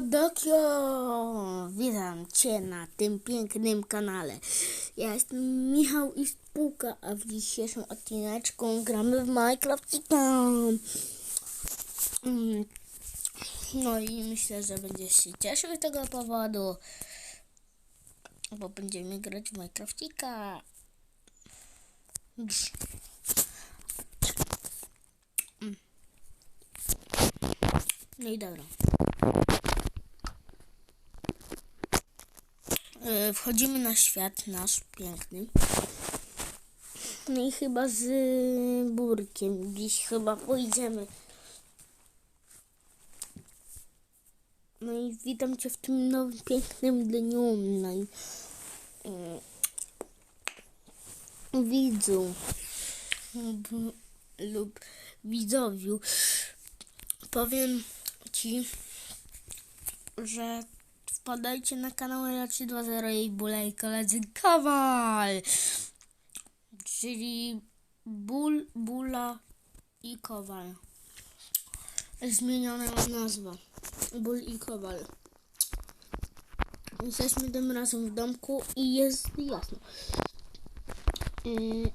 Dokio! Witam Cię na tym pięknym kanale. Ja jestem Michał i Spółka, a w dzisiejszym odcineczku gramy w Minecraftika. Mm, No i myślę, że będziesz się cieszył z tego powodu, bo będziemy grać w Minecraftika. Mm. No i dobra. E, Wchodzimy na świat nasz piękny. No i chyba z Burkiem dziś chyba pójdziemy. No i witam Cię w tym nowym pięknym dniu. No i y, widzu lub, lub widzowiu powiem Ci, że wpadajcie na kanał Raci 2.0 i Bula i koledzy Kowal. Czyli Ból, Bula i Kowal. Zmieniona mam nazwa. Ból i Kowal. Jesteśmy tym razem w domku i jest jasno. Yy...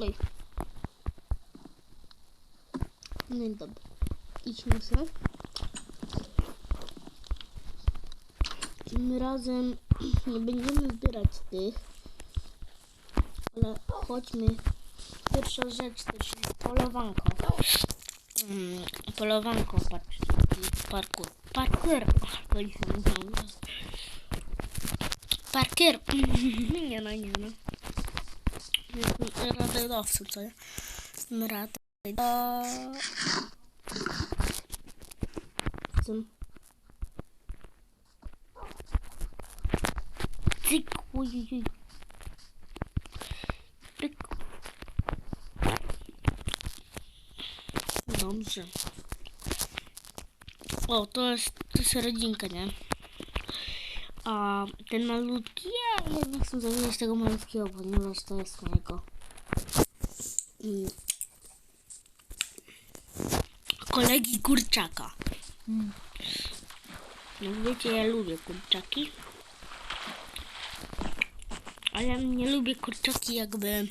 Oj. No i dobra. Idźmy sobie. Tym razem nie będziemy zbierać tych, ale chodźmy. Pierwsza rzecz to jest polowanko. Mm, polowanko, patrz, parkour. Parkour! Parkour! Nie no, nie no. Jestem rajdowcy, co ja? Jestem rajdowcy. Jestem Cyk, ujujuj. Pyk. Dobrze. O, to jest, to jest rodzinka, nie? A ten malutki, ja, nie chcę zamieniać tego malutkiego, ponieważ to jest mojego mm, kolegi kurczaka. Mm. No wiecie, ja lubię kurczaki. Ale nie lubię kurczaki jakby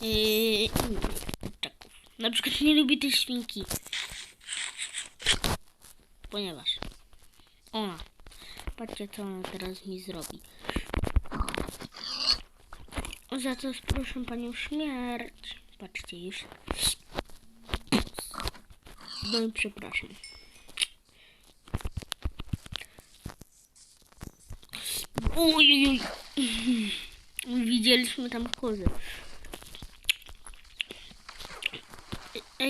yy. Na przykład nie lubię tej świnki. Ponieważ ona, patrzcie co ona teraz mi zrobi. Za to proszę panią śmierć. Patrzcie już. No i przepraszam. Oj, Widzieliśmy tam kozę.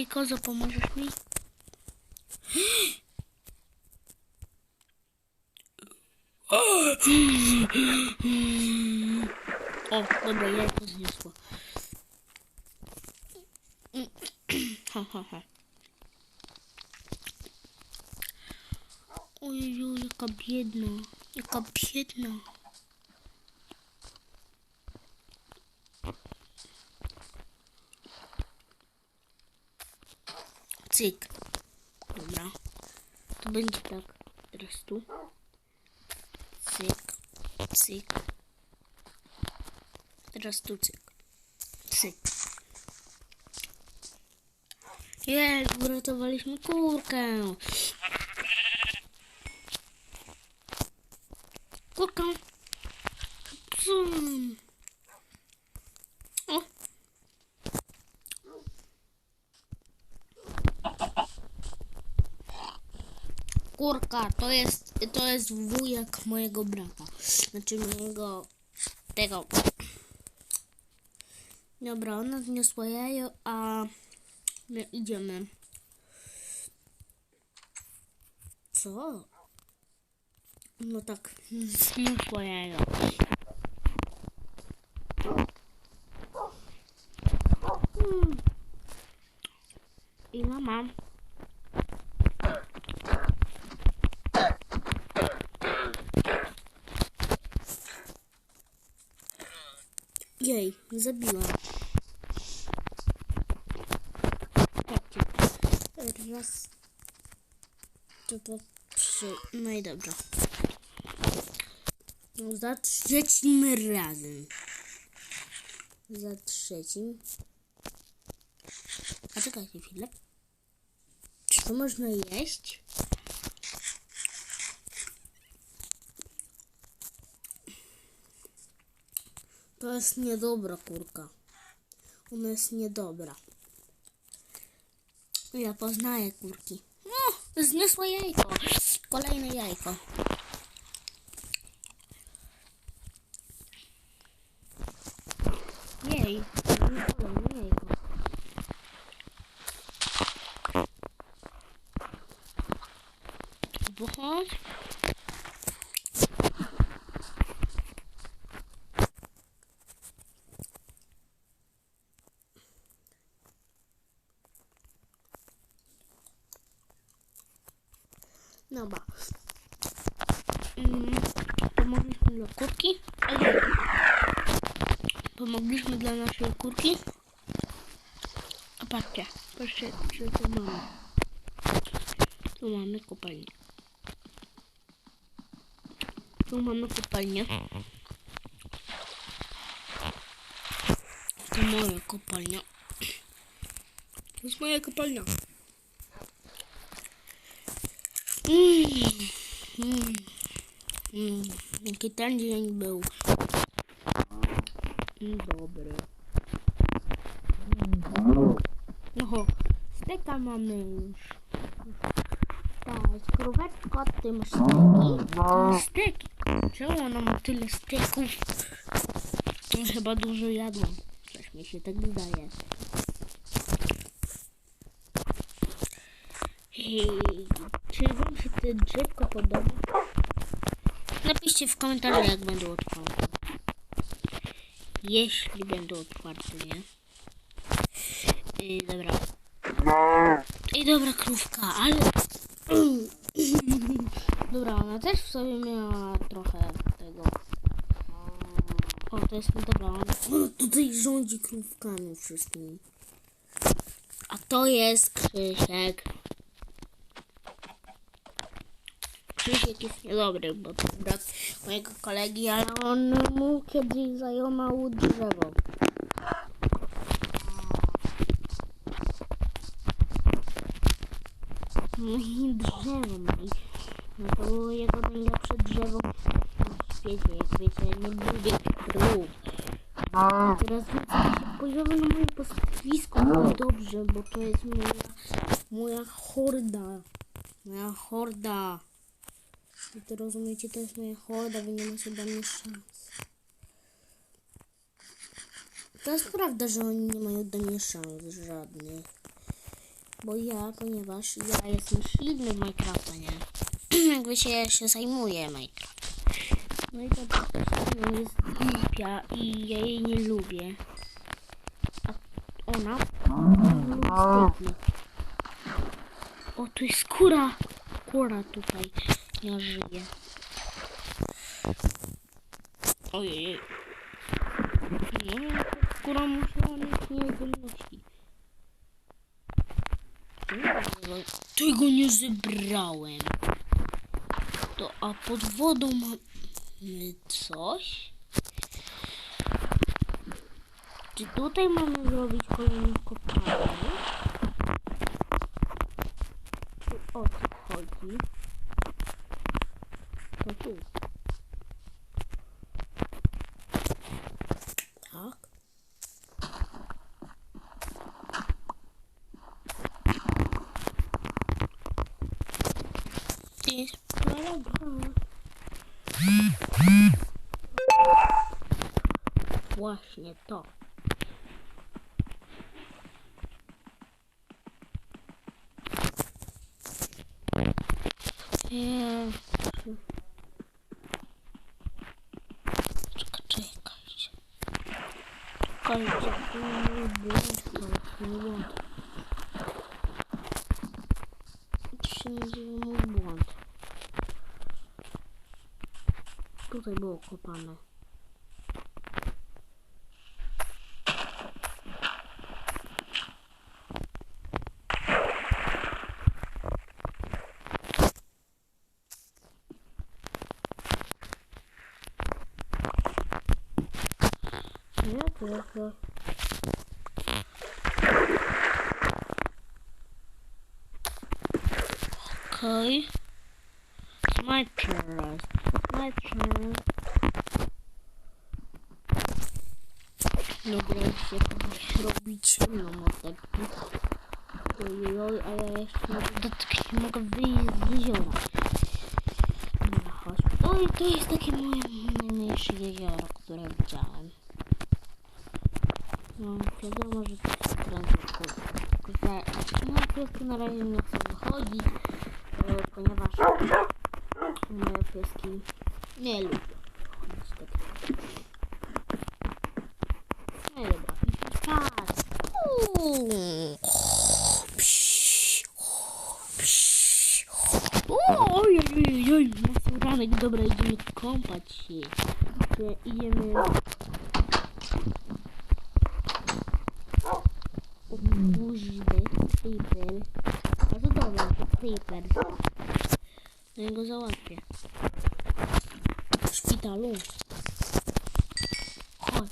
Ej, kozo, pomożesz mi? O, dobra, jajko zniosło. Ha, ha, ha. Ojeju, jaka biedna. Jaka Cyk. Dobra. To będzie tak. Teraz tu. Cyk. Cyk. Teraz tu cyk. Cyk. Jest, uratowaliśmy kurkę. Kurka. Pum. O. Kurka, to jest, to jest wujek mojego brata. Znaczy mojego tego. Dobra, ona zniosła jajo, a my idziemy. Co? No tak, zniosła jajo. Hmm. I mama. Jej, zabiłam. Patrzcie. Raz. Dwa, trzy. No i dobrze. No, za trzecim razem. Za trzecim. A czekajcie chwilę. Czy to można jeść? To jest niedobra kurka. Ona jest niedobra. Ja poznaję kurki. No, zniosła jajko. Kolejne jajko. Jej, kolejne jajko. Wychodź. Dobra. Mm, pomogliśmy dla kurki. Pomogliśmy dla naszej kurki. A patrzcie, patrzcie, co tu mamy. Tu mamy kopalnię. Tu mamy kopalnię. To moja kopalnia. To jest moja kopalnia. Mm, mm, mm. Jaki ten dzień był. Mm, Dobry. No, steka mamy już. Tak, króweczko, ty masz steki. Steki. Czemu ona ma tyle steków? Chyba dużo jadła. Coś mi się tak wydaje. Hej, czy wam się te drzewko podoba? Napiszcie w komentarzu, jak będą otwarte. Jeśli będą otwarte, nie? I dobra. I dobra krówka, ale... dobra, ona też w sobie miała trochę tego. O, to jest dobra. Ona tutaj rządzi krówkami wszystkimi. A to jest Krzysiek. Krzysiek jest niedobry, bo to brat mojego kolegi, ale on mu kiedyś zajomał drzewo. No i drzewo mi. No to było jego najlepsze drzewo na świecie. Jak wiecie, nie lubię krów. Teraz widzę, że się pojawił na moim pastwisku. No dobrze, bo to jest moja, moja horda. Moja horda. To rozumiecie, to jest moja horda, wy nie macie dla mnie szans. To jest prawda, że oni nie mają do mnie szans żadnych. Bo ja, ponieważ ja jestem silny w Minecrafta, nie? Jakby się, się zajmuję Minecraft. No i ta postać jest głupia i ja jej nie lubię. A ona. O, tu jest kura. Kura tutaj. Ja żyję. Ojej. No, kura musiała mieć nieudolności. Tego nie zebrałem. To, a pod wodą mamy coś? Czy tutaj mamy zrobić kolejną kopalnię? Czy o co chodzi? To tu. Tak. I Właśnie to. Jezu. Czekaj, czekajcie. Czekajcie, mój błąd, to się nazywa mój. Tutaj było kopane. Trochę. Okej. Okay. My turn. My turn. Dobra, już się kogoś robi ciemno mordeczki. Ojoj, a ja jeszcze nawet nie mogę wyjść z jeziora. Dobra, chodź. Oj, to jest takie moje najmniejsze jezioro, które widziałem. No, wiadomo, że to jest no, pieski na razie nie chcą wychodzić, e, ponieważ moje pieski nie lubią chodzić tak. No dobra, psz. Oj, oj, oj, oj, ranek, dobra, idziemy kąpać się. Idziemy... O kurde, creeper. A to dobra, to creeper. I go załatwię. W szpitalu. Chodź.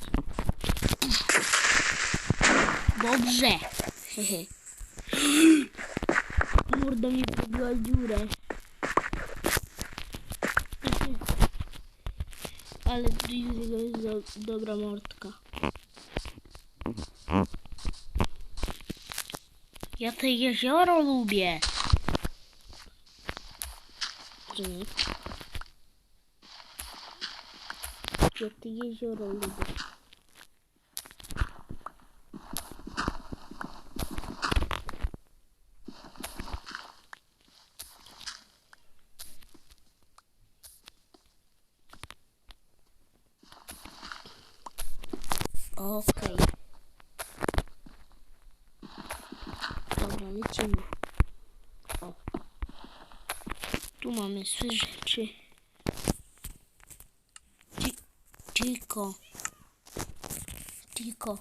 Dobrze. Morda mi zrobiła dziurę. Ale to jest do, dobra mordka. Ja te jezioro lubię. Jimmy. Ja te jezioro lubię. Okej. Dobra, lecimy. O. Tu mamy trzy rzeczy. Tylko. Tylko.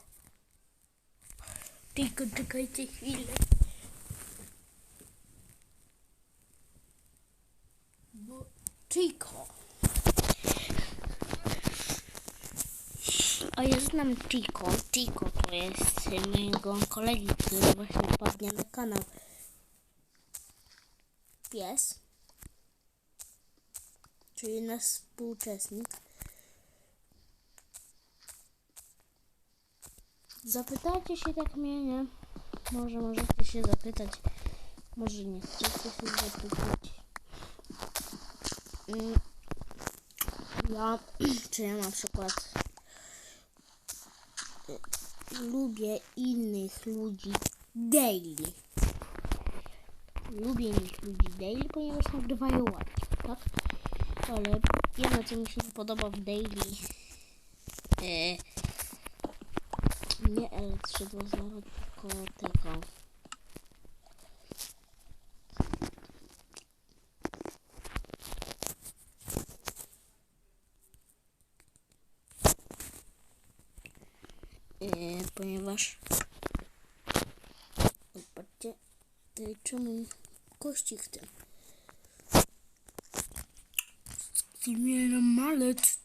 Tylko czekajcie chwilę. Bo Chico. Ja znam Chico. Chico to jest mojego kolegi, który właśnie wpadnie na kanał. Pies. Czyli nasz współuczestnik. Zapytajcie się tak mnie, nie? Może możecie się zapytać. Może nie chcecie się zapytać. Mm. Ja, czy ja na przykład lubię innych ludzi daily. Lubię innych ludzi daily, ponieważ nagrywają ładnie, tak? Ale jedno, co mi się podoba w daily, e, nie L320, tylko tego. E, ponieważ zobaczcie, ty czemu kości chcę zmienia malec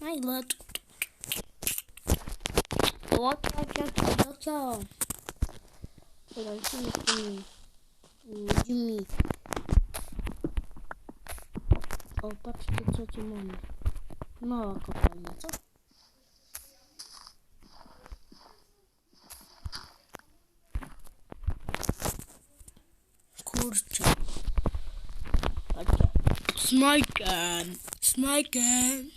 Najlet. Łocia, cia, cia, cia. Lecimy z tymi ludźmi. O, patrzcie co tu mamy. Mała kopalnia, co? Kurczę. Patrzcie. Smajken! Smajken!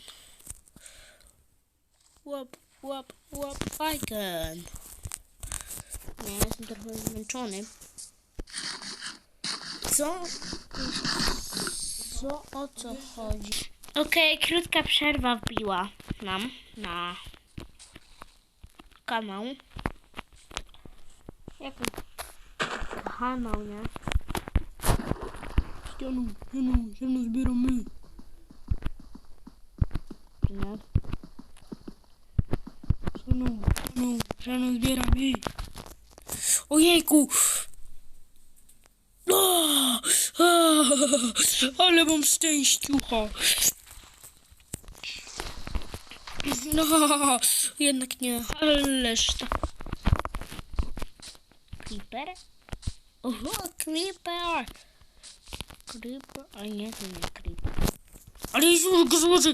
Łap, łap, łap, fajken! Nie, jestem trochę zmęczony. Co? Co? O co chodzi? Okej, krótka przerwa wbiła nam na kanał. Jaki kanał, nie? Ścianu, ścianu, ścianu zbieramy. Nie? Ścianu, ścianu, ścianu zbieramy. Ojejku! Ale mam szczęściucha. No, jednak nie, ależ to. Creeper? Oho, creeper! Creeper, a nie, to nie creeper. Ale jest złoży!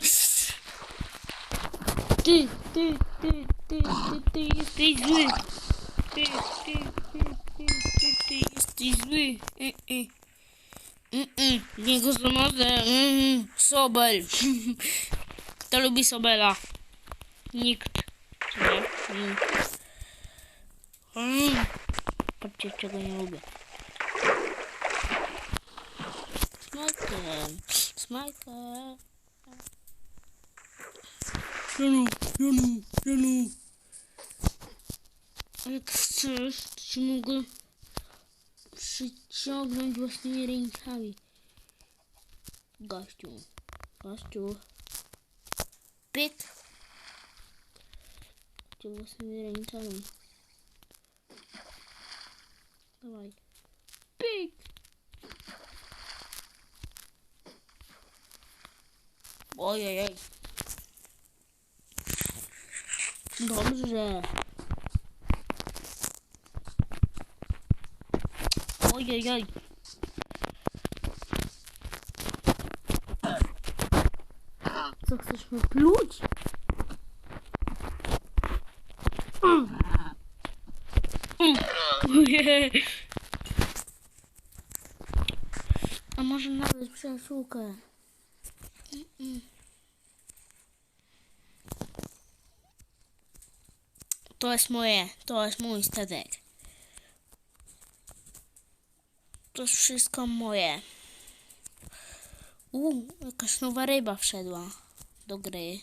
Ty, ty, ty, ty, ty, ty jesteś zły! Ty, ty, ty, ty, ty, ty jesteś zły! E, e. Mm, mm, nie go zamadę. Mm, sobel. Kto lubi sobela? Nikt. Nie? Nikt. Mm. Patrzcie, czego nie lubię. Smajkiem. Smajkiem. Janu, Janu, Janu. Jak chcesz, to ci mogę przyciągnąć własnymi rękami. Gościu. Gościu. Pyk. Cię własnymi rękami. Dawaj. Pyk. Ojej. Dobrze. Ojej. Co chcesz mi pluć? Mm. Mm. A może nawet przyjaciółkę? Mm-mm. To jest moje, to jest mój statek. To jest wszystko moje. Uuu, jakaś nowa ryba wszedła do gry.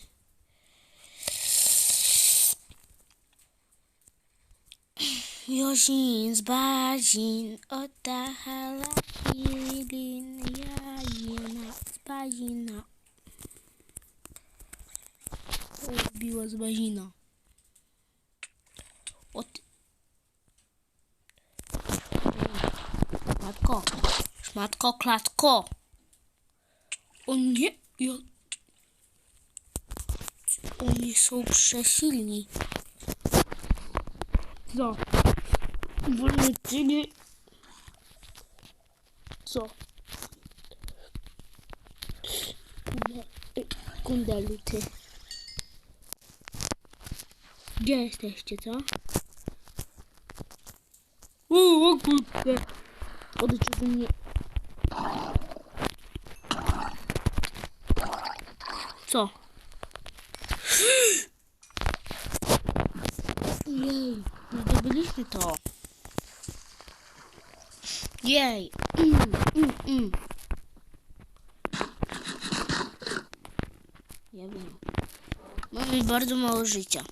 Jozin z bazin, otahala kilin, jajina z bazina. Ubiła z bazina. Ot. Matko, szmatko, klatko. O nie, ja... Oni są przesilni. Co? Wolny. Co? Ty. Gdzie jesteście, co? O, o kurde. Odejdź ode mnie. Co? Jej, zdobyliśmy to. Jej. Mm, mm, mm. Ja wiem. Mamy bardzo mało życia.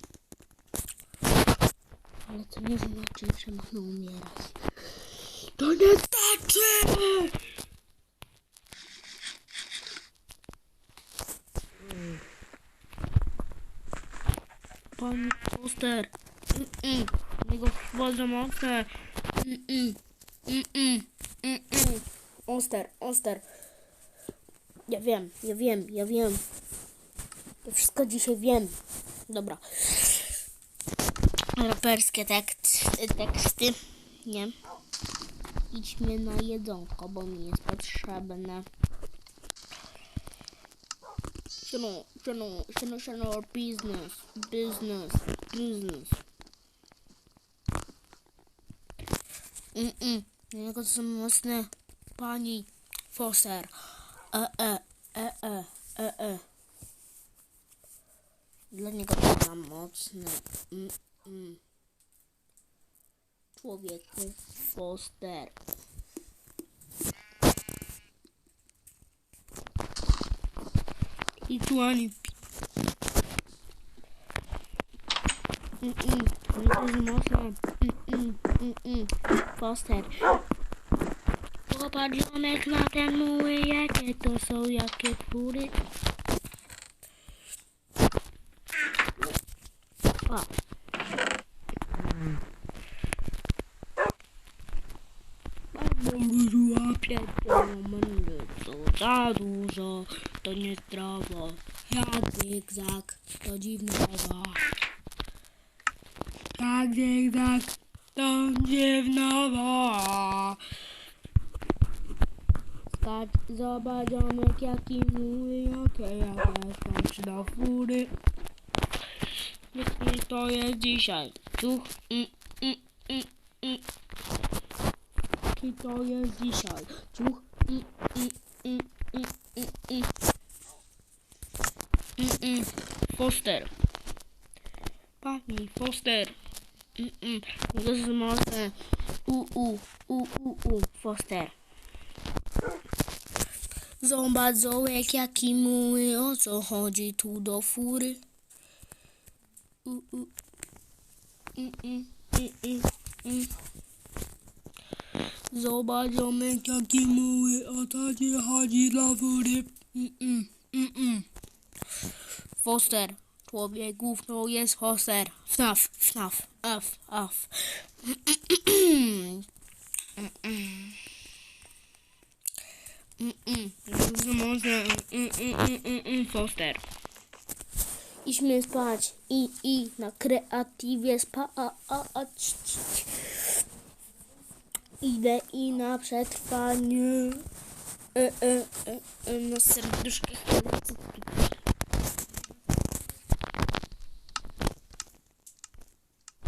Ale to nie znaczy, że mamy umierać. To nie znaczy! Pan Oster. Mm-mm. Jego bardzo mocne. Mm-mm. Mm-mm. Mm-mm. Oster, Oster. Ja wiem, ja wiem, ja wiem. To wszystko dzisiaj wiem. Dobra. Raperskie tekst, teksty. Nie. Idźmy na jedzonko, bo mi jest potrzebne. Siano, siano, siano, siano, business, business, business. Mm-mm. Jego to są mocne pani Foster. E, e, e, e, e, e. Dla niego to za mocne. Mm-mm. Człowieku Foster. I tu ani Mm-mm. Nie to jest mocno. Mm-mm. Mm-mm. Foster. Popatrz ziomek na ten muły, jakie to są, jakie twóry. O. Albo złapie to mandy. Za dużo, to niezdrowo. Jak zygzak, to dziwnego. Jak zygzak, to dziwnego. Skacz, zobacz ziomek, jaki mój, jakie ja skacz do fury. Jaki to jest dzisiaj? Duch, mm, mm, mm, mm. Jaki to jest dzisiaj? Duch, mm, mm, mm, mm, mm, mm. Mm, mm. Foster. Pani Foster. Mm, mm. To jest mocne. U, u, u, u, u. Foster. Zobacz, zołek, jaki mój, o co chodzi tu do fury? U, u. Mm, mm, mm, mm, mm. Zobacz, ziomek, jaki mój, o co ci chodzi dla fury? Mm, mm, mm, mm. Foster, człowiek gówno jest Foster. FNAF, FNAF, F, F. Mm-mm. Może Foster. Idźmy spać i i na kreatywie spa a, a, a, ci, ci, ci. Idę i na przetrwanie e, e, e, e, na serduszkach lecę tutaj.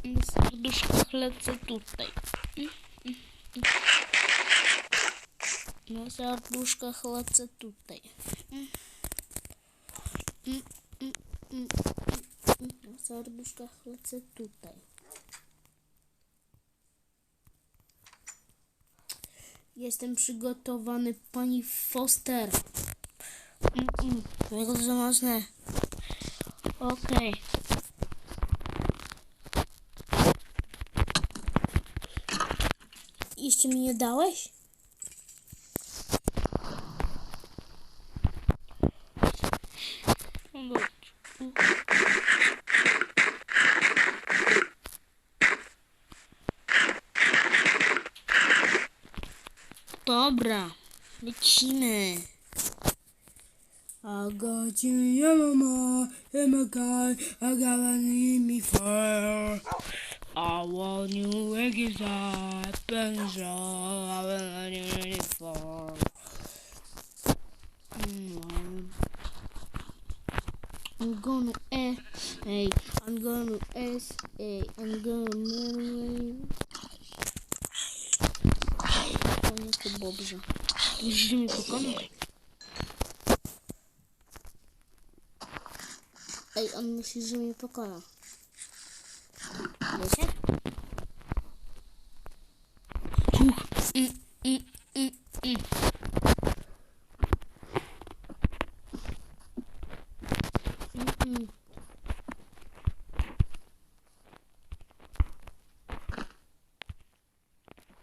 Na serduszkach lecę tutaj. Na serduszkach lecę tutaj. Na serduszkach lecę tutaj. Jestem przygotowany, pani Foster. Mm, mm. Za mocne. Okej. Jeszcze mi nie dałeś? Dobra, lecimy. I got you, yeah, mama, yeah, my God, I got for. I want you wake up and show I will uniform. Mm. I'm gonna S A. I'm gonna S A. I'm gonna marry. Olha que bobo Deixa me tocando. Ai, eu não preciso me tocar. Wiecie? Uch. Mm, mm, mm, mm. Mm, mm.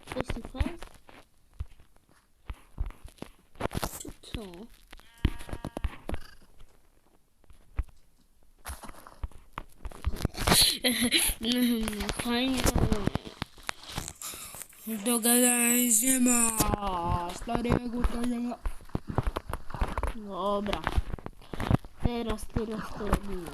Face to face? Czy co? Fajnie. Dogadaj się ma. Starego to nie ma. Dobra. Teraz, teraz to robimy.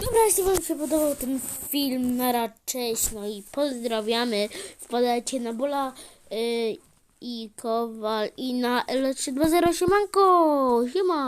Dobra, jeśli Wam się podobał ten film, na cześć, no i pozdrawiamy. Wpadajcie na Bola y, i Kowal i na L320 Siemanko! Siema!